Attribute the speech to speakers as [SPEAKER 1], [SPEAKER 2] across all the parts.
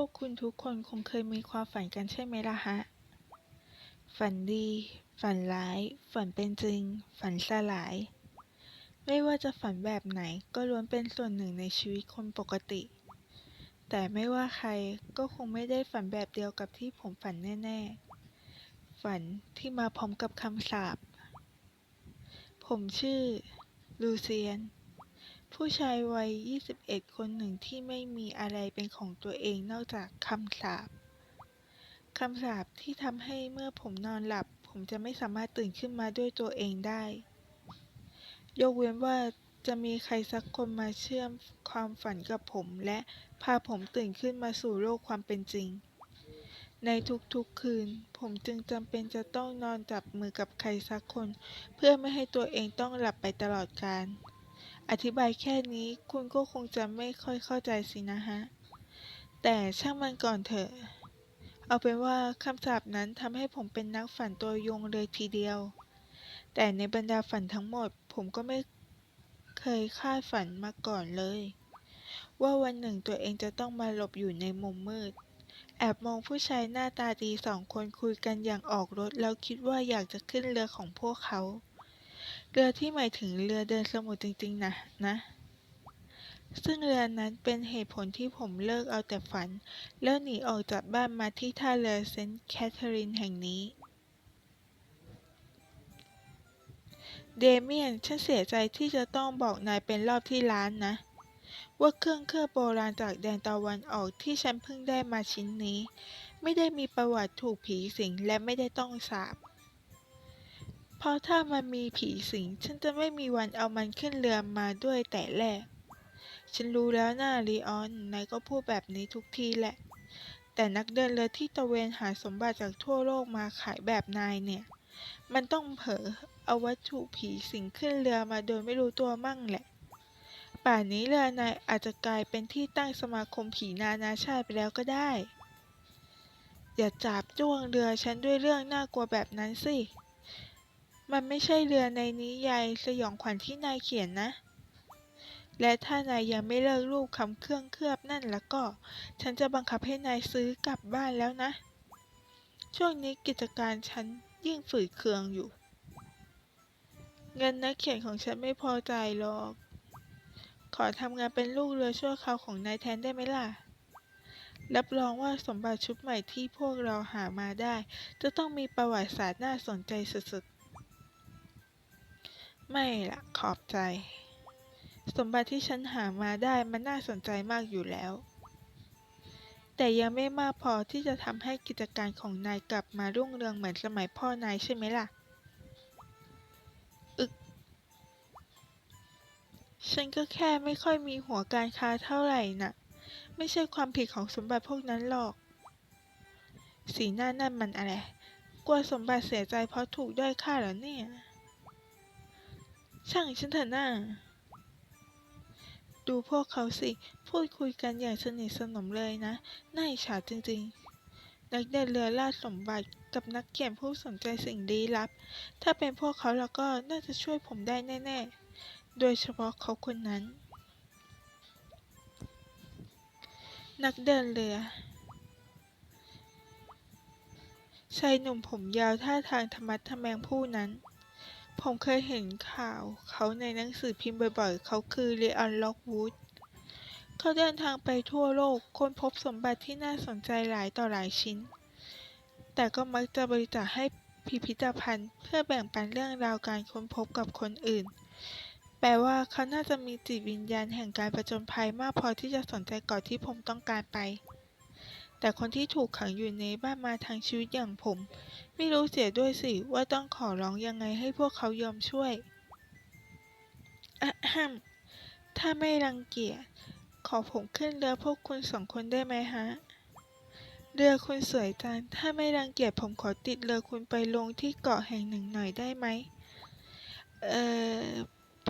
[SPEAKER 1] วกคุณทุกคนคงเคยมีความฝันกันใช่ไหมล่ะฮะ ฝันดี ฝันร้าย ฝันเป็นจริง ฝันสลาย ไม่ว่าจะฝันแบบไหนก็ล้วนเป็นส่วนหนึ่งในชีวิตคนปกติ แต่ไม่ว่าใครก็คงไม่ได้ฝันแบบเดียวกับที่ผมฝันแน่ ๆ ฝันที่มาพร้อมกับคำสาป ผมชื่อ ลูเซียน ผู้ชายวัย 21 คนหนึ่งที่ไม่มีอะไรเป็นของตัวเองนอกจากคำสาปคำสาปที่ทำให้เมื่อผมนอนหลับ ผมจะไม่สามารถตื่นขึ้นมาด้วยตัวเองได้ ยกเว้นว่าจะมีใครสักคนมาเชื่อมความฝันกับผม และพาผมตื่นขึ้นมาสู่โลกความเป็นจริง ในทุกๆคืน ผมจึงจำเป็นจะต้องนอนจับมือกับใครสักคน เพื่อไม่ให้ตัวเองต้องหลับไปตลอดกาล อธิบายแค่นี้คุณก็คงจะไม่ค่อยเข้าใจสินะฮะ แต่ช่างมันก่อนเถอะ เอาเป็นว่าคำสาปนั้นทำให้ผมเป็นนักฝันตัวยงเลยทีเดียว แต่ในบรรดาฝันทั้งหมด ผมก็ไม่เคยคาดฝันมาก่อนเลย ว่าวันหนึ่งตัวเองจะต้องมาหลบอยู่ในมุมมืด แอบมองผู้ชายหน้าตาดีสองคนคุยกันอย่างออกรถแล้วคิดว่าอยากจะขึ้นเรือของพวกเขา เรือที่หมายถึงเรือเดินสมุทรจริง ๆนะนะ ซึ่งเรือนั้นเป็นเหตุผลที่ผมเลิกเอาแต่ฝันแล้วหนีออกจากบ้านมาที่ท่าเรือเซนต์แคทเธอรีนแห่งนี้ เดเมียน ฉันเสียใจที่จะต้องบอกนายเป็นรอบที่ล้านนะ ว่าเครื่องเครื่องโบราณจากแดนตะวันออกที่ฉันเพิ่งได้มาชิ้นนี้ ไม่ได้มีประวัติถูกผีสิงและไม่ได้ต้องสาป เพราะถ้ามันมีผีสิง ฉันจะไม่มีวันเอามันขึ้นเรือมาด้วยแต่แรก ฉันรู้แล้วนะลีออน นายก็พูดแบบนี้ทุกทีแหละ แต่นักเดินเรือที่ตะเวนหาสมบัติจากทั่วโลกมาขายแบบนายเนี่ย มันต้องเผลอเอาวัตถุผีสิงขึ้นเรือมาโดยไม่รู้ตัวมั่งแหละ ป่านนี้เรือนายอาจจะกลายเป็นที่ตั้งสมาคมผีนานาชาติไปแล้วก็ได้ อย่าจับจ้วงเรือฉันด้วยเรื่องน่ากลัวแบบนั้นสิ มันไม่ใช่เรือในนิยายสยองขวัญที่นายเขียนนะ และถ้านายยังไม่เลิกรูปคำเครื่องเคลือบนั่นแล้วก็ ฉันจะบังคับให้นายซื้อกลับบ้านแล้วนะ ช่วงนี้กิจการฉันยิ่งฝืดเคืองอยู่ เงินนักเขียนของฉันไม่พอใจหรอก ขอทำงานเป็นลูกเรือชั่วคราวของนายแทนได้ไหมล่ะรับรองว่าสมบัติชุดใหม่ที่พวกเราหามาได้ จะต้องมีประวัติศาสตร์น่าสนใจสุดๆ ไม่ล่ะขอบใจ สมบัติที่ฉันหามาได้มันน่าสนใจมากอยู่แล้ว แต่ยังไม่มากพอที่จะทำให้กิจการของนายกลับมารุ่งเรืองเหมือนสมัยพ่อนายใช่ไหมล่ะ อึก ฉันก็แค่ไม่ค่อยมีหัวการค้าเท่าไหร่น่ะ ไม่ใช่ความผิดของสมบัติพวกนั้นหรอก สีหน้านั่นมันอะไร กลัวสมบัติเสียใจเพราะถูกด้อยค่าเหรอเนี่ย ช่างฉันเถอะน่าดูพวกเขาสิ พูดคุยกันอย่างสนิทสนมเลยนะ น่าอิจฉาจริงๆ นักเดินเรือล่าสมบัติกับนักเขียนผู้สนใจสิ่งลี้ลับ ถ้าเป็นพวกเขาแล้วก็น่าจะช่วยผมได้แน่ๆ โดยเฉพาะเขาคนนั้น นักเดินเรือชายหนุ่มผมยาวท่าทางธรรมัดทะแมงผู้นั้น ผมเคยเห็นข่าวเขาในหนังสือพิมพ์บ่อยๆ เขาคือเลออนล็อกวูด เขาเดินทางไปทั่วโลกค้นพบสมบัติที่น่าสนใจหลายต่อหลายชิ้น แต่ก็มักจะบริจาคให้พิพิธภัณฑ์ เพื่อแบ่งปันเรื่องราวการค้นพบกับคนอื่น แปลว่าเขาน่าจะมีจิตวิญญาณแห่งการผจญภัยมากพอที่จะสนใจก่อนที่ผมต้องการไป แต่คนที่ถูกขังอยู่ในบ้านมาทางชีวิตอย่างผม ไม่รู้เสียด้วยสิว่าต้องขอร้องยังไงให้พวกเขายอมช่วยอะฮัมถ้าไม่รังเกียจ ขอผมขึ้นเรือพวกคุณสองคนได้ไหมฮะ เรือคุณสวยจัง ถ้าไม่รังเกียจผมขอติดเรือคุณไปลงที่เกาะแห่งหนึ่งหน่อยได้ไหม เอ่อ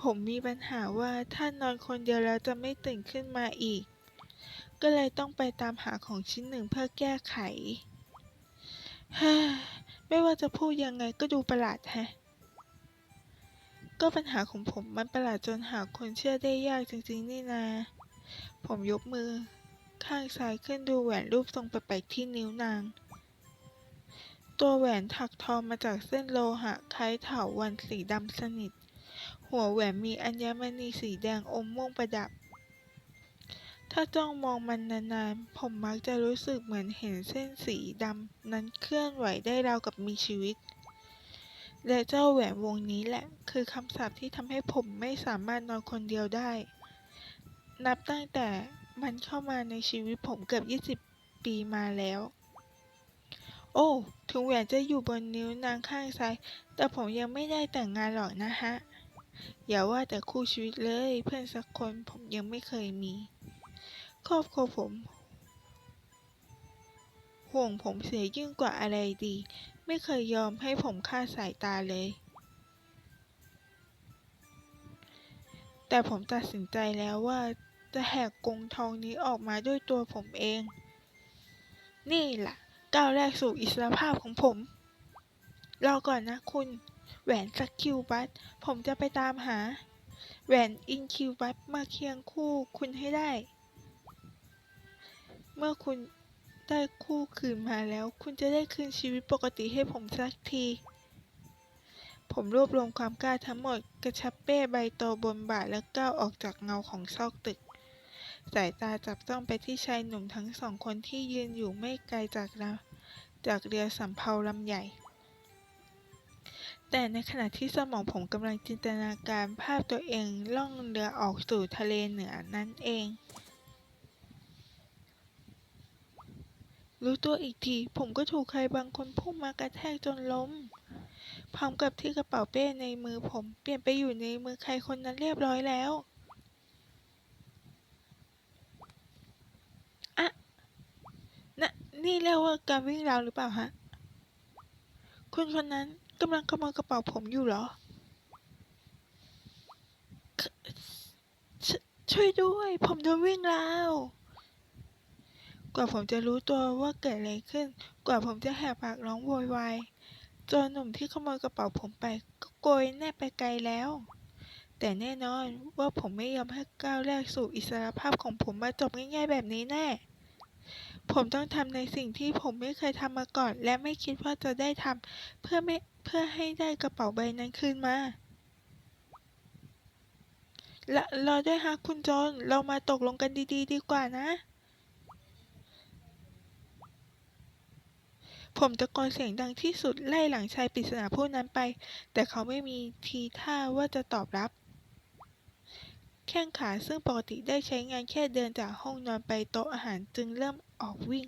[SPEAKER 1] ผมมีปัญหาว่าถ้านอนคนเดียวแล้วจะไม่ตื่นขึ้นมาอีก ก็เลยต้องไปตามหาของชิ้นหนึ่งเพื่อแก้ไขฮ่าไม่ว่าจะพูดยังไงก็ดูประหลาดแฮะ ก็ปัญหาของผมมันประหลาดจนหาคนเชื่อได้ยากจริงๆนี่นา ผมยกมือข้างซ้ายขึ้นดูแหวนรูปทรงแปลกๆที่นิ้วนาง ตัวแหวนถักทอมาจากเส้นโลหะคล้ายเถาวัลย์สีดำสนิท หัวแหวนมีอัญมณีสีแดงอมม่วงประดับ ถ้าจ้องมองมันนานๆ ผมมักจะรู้สึกเหมือนเห็นเส้นสีดำนั้นเคลื่อนไหวได้ราวกับมีชีวิต และเจ้าแหวนวงนี้แหละ คือคำสาปที่ทำให้ผมไม่สามารถนอนคนเดียวได้ นับตั้งแต่มันเข้ามาในชีวิตผมเกือบ 20 ปีมาแล้ว โอ้ ถึงแหวนจะอยู่บนนิ้วนางข้างซ้าย แต่ผมยังไม่ได้แต่งงานหรอกนะฮะ อย่าว่าแต่คู่ชีวิตเลย เพื่อนสักคนผมยังไม่เคยมี ครอบครัวผม ห่วงผมเสียยิ่งกว่าอะไรดี ไม่เคยยอมให้ผมคลาดสายตาเลย แต่ผมตัดสินใจแล้วว่าจะแหกกรงทองนี้ออกมาด้วยตัวผมเอง นี่ล่ะก้าวแรกสู่อิสรภาพของผม รอก่อนนะคุณ แหวนสักคิวบัตผมจะไปตามหา แหวนอินคิวบัตมาเคียงคู่คุณให้ได้ เมื่อคุณได้คู่คืนมาแล้ว คุณจะได้คืนชีวิตปกติให้ผมสักที ผมรวบรวมความกล้าทั้งหมด กระชับเป้ใบโตบนบ่าแล้วก้าวออกจากเงาของซอกตึก สายตาจับจ้องไปที่ชายหนุ่มทั้งสองคนที่ยืนอยู่ไม่ไกลจากเราจากเรือสำเภาลำใหญ่ แต่ในขณะที่สมองผมกำลังจินตนาการภาพตัวเองล่องเรือออกสู่ทะเลเหนือนั่นเอง รู้ตัวอีกที ผมก็ถูกใครบางคนพุ่งมากระแทกจนล้ม พร้อมกับที่กระเป๋าเป้ในมือผม เปลี่ยนไปอยู่ในมือใครคนนั้นเรียบร้อยแล้วอะนะนี่เรียกว่าการวิ่งราวหรือเปล่าฮะ คุณคนนั้นกำลังขโมยกระเป๋าผมอยู่เหรอชช่วยด้วย ผมโดนวิ่งราว กว่าผมจะรู้ตัวว่าเกิดอะไรขึ้น กว่าผมจะแหกปากร้องโวยวายจรหนุ่มที่ขโมยกระเป๋าผมไป ก็โกยแน่ไปไกลแล้ว แต่แน่นอนว่าผมไม่ยอมให้ก้าวแรกสู่อิสรภาพของผมมาจบง่ายๆแบบนี้แน่ ผมต้องทำในสิ่งที่ผมไม่เคยทำมาก่อน และไม่คิดว่าจะได้ทำเพื่อไม่เพื่อให้ได้กระเป๋าใบนั้นคืนมาละรอด้วยฮะคุณโจนเรามาตกลงกันดีๆ ดีกว่านะ ผมตะโกนเสียงดังที่สุดไล่หลังชายปริศนาผู้นั้นไป แต่เขาไม่มีทีท่าว่าจะตอบรับ แข้งขาซึ่งปกติได้ใช้งานแค่เดินจากห้องนอนไปโต๊ะอาหารจึงเริ่มออกวิ่ง